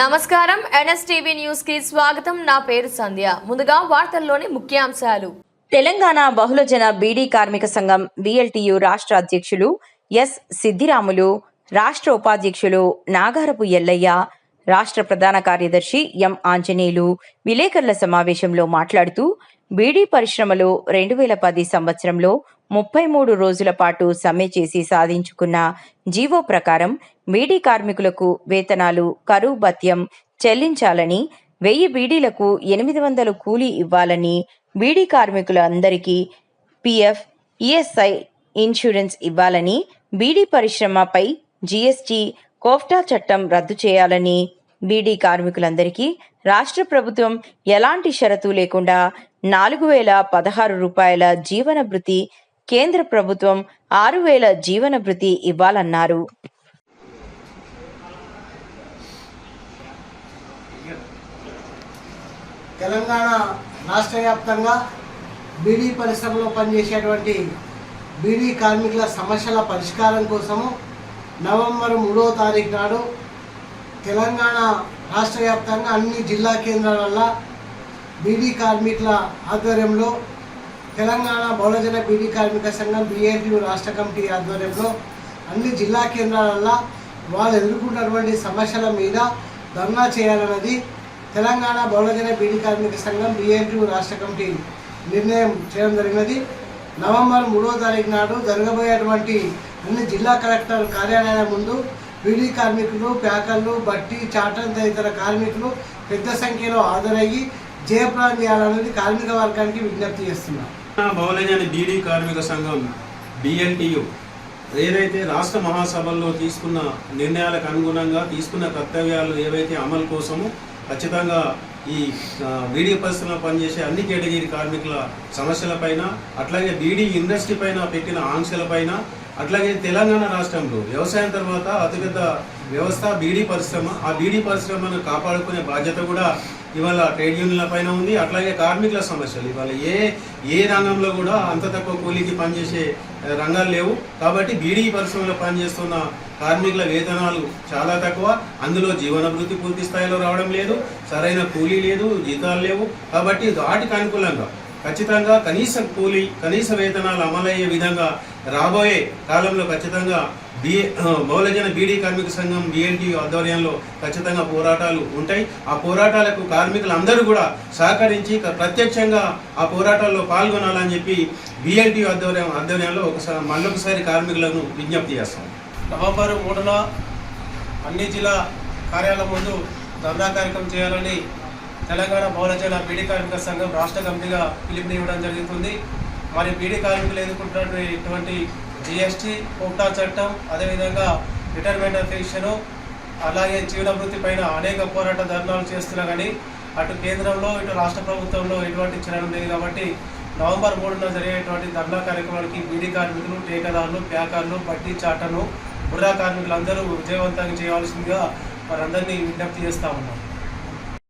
నమస్కారం. ఎన్ఎస్టీవీ న్యూస్కి స్వాగతం. నా పేరు సంధ్య. ముందుగా వార్తల్లోని ముఖ్యాంశాలు. తెలంగాణ బహుళజన బీడీ కార్మిక సంఘం బిఎల్టీయు రాష్ట్ర అధ్యక్షులు ఎస్. సిద్దిరాములు రాష్ట్ర ఉపాధ్యక్షులు నాగారపు ఎల్లయ్య రాష్ట్ర ప్రధాన కార్యదర్శి ఎం. ఆంజనేయులు విలేకరుల సమావేశంలో మాట్లాడుతూ బీడీ పరిశ్రమలో రెండు వేల పది సంవత్సరంలో ముప్పై మూడు రోజుల పాటు సమ్మె చేసి సాధించుకున్న జీవో ప్రకారం బీడీ కార్మికులకు వేతనాలు కరువు భత్యం చెల్లించాలని వెయ్యి బీడీలకు ఎనిమిది వందలు కూలీ ఇవ్వాలని బీడీ కార్మికులందరికీ పిఎఫ్ ఈఎస్ఐ ఇన్సూరెన్స్ ఇవ్వాలని బీడీ పరిశ్రమపై జీఎస్టీ కోఫ్టా చట్టం రద్దు చేయాలని బీడీ కార్మికులందరికీ రాష్ట్ర ప్రభుత్వం ఎలాంటి షరతు లేకుండా నాలుగు వేల పదహారు రూపాయల జీవన భృతి కేంద్ర ప్రభుత్వం ఆరు వేల జీవన భృతి ఇవ్వాలన్నారు. తెలంగాణ రాష్ట్ర వ్యాప్తంగా బీడీ పరిశ్రమలో పనిచేసేటువంటి బీడీ కార్మికుల సమస్యల పరిష్కారం కోసము నవంబర్ మూడవ తారీఖు నాడు తెలంగాణ రాష్ట్ర వ్యాప్తంగా అన్ని జిల్లా కేంద్రాలలో బీడీ కార్మికుల ఆధ్వర్యంలో తెలంగాణ బహుళజన బీడీ కార్మిక సంఘం బిఎల్యు రాష్ట్ర కమిటీ ఆధ్వర్యంలో అన్ని జిల్లా కేంద్రాలలో వాళ్ళు ఎదుర్కొన్నటువంటి సమస్యల మీద ధర్నా చేయాలన్నది తెలంగాణ బహుళజన బీడీ కార్మిక సంఘం బిఎల్యు రాష్ట్ర కమిటీ నిర్ణయం చేయడం జరిగినది. నవంబర్ మూడో తారీఖు నాడు జరగబోయేటువంటి అన్ని జిల్లా కలెక్టర్ కార్యాలయాల ముందు బీడీ కార్మికులు ప్యాకర్లు బట్టి చాటన్ తదితర కార్మికులు పెద్ద సంఖ్యలో హాజరయ్యి జయప్రాణం చేయాలన్నది కార్మిక వర్గానికి విజ్ఞప్తి చేస్తున్నాం బహుళజన బీడీ కార్మిక సంఘం బిఎన్టీయు ఏదైతే రాష్ట్ర మహాసభల్లో తీసుకున్న నిర్ణయాలకు అనుగుణంగా తీసుకున్న కర్తవ్యాలు ఏవైతే అమలు కోసము ఖచ్చితంగా ఈ బీడీ పరిశ్రమ పనిచేసే అన్ని కేటగిరీ కార్మికుల సమస్యలపైన అట్లాగే బీడీ ఇండస్ట్రీ పైన పెట్టిన ఆంక్షలపైన అట్లాగే తెలంగాణ రాష్ట్రంలో వ్యవసాయం తర్వాత అతిపెద్ద వ్యవస్థ బీడీ పరిశ్రమ. ఆ బీడీ పరిశ్రమను కాపాడుకునే బాధ్యత కూడా ఇవాళ ట్రేడ్ యూనియన్ల పైన ఉంది. అట్లాగే కార్మికుల సమస్యలు. ఇవాళ ఏ ఏ రంగంలో కూడా అంత తక్కువ కూలీకి పనిచేసే రంగాలు లేవు. కాబట్టి బీడీ పరిశ్రమలో పనిచేస్తున్న కార్మికుల వేతనాలు చాలా తక్కువ. అందులో జీవనభృతి పూర్తి స్థాయిలో రావడం లేదు. సరైన కూలీ లేదు. జీతాలు లేవు. కాబట్టి వాటికి అనుకూలంగా ఖచ్చితంగా కనీస కూలీ కనీస వేతనాలు అమలయ్యే విధంగా రాబోయే కాలంలో ఖచ్చితంగా బి బహుళజన బీడీ కార్మిక సంఘం బిఎన్టీ ఆధ్వర్యంలో ఖచ్చితంగా పోరాటాలు ఉంటాయి. ఆ పోరాటాలకు కార్మికులందరూ కూడా సహకరించి క- ప్రత్యక్షంగా ఆ పోరాటాల్లో పాల్గొనాలని చెప్పి బిఎల్టీ ఆధ్వర్యం ఆధ్వర్యంలో ఒకసారి మళ్ళొకసారి కార్మికులను విజ్ఞప్తి చేస్తాం. నవంబర్ మూడున అన్ని జిల్లా కార్యాలయం ముందు ధర్నా కార్యక్రమం చేయాలని తెలంగాణ బహుళజన బీడీ కార్మిక సంఘం రాష్ట్ర కమిటీగా పిలుపునివ్వడం జరుగుతుంది. మరి బీడీ కార్మికులు ఎదుర్కొంటున్నటువంటి జిఎస్టీ కోటా చట్టం అదేవిధంగా రిటైర్మెంట్ పెన్షన్ అలాగే జీవనభృతి పైన అనేక పోరాట ధర్నాలు చేస్తున్నా కానీ అటు కేంద్రంలో ఇటు రాష్ట్ర ప్రభుత్వంలో ఎటువంటి చర్యలు లేదు కాబట్టి నవంబర్ మూడున జరిగేటువంటి ధర్నా కార్యక్రమానికి బీడీ కార్మికులు టీకాదారులు ప్యాకర్లు బట్టి చాటను బుర్రా కార్మికులందరూ విజయవంతంగా చేయవలసిందిగా వారందరినీ విజ్ఞప్తి చేస్తా ఉన్నాం.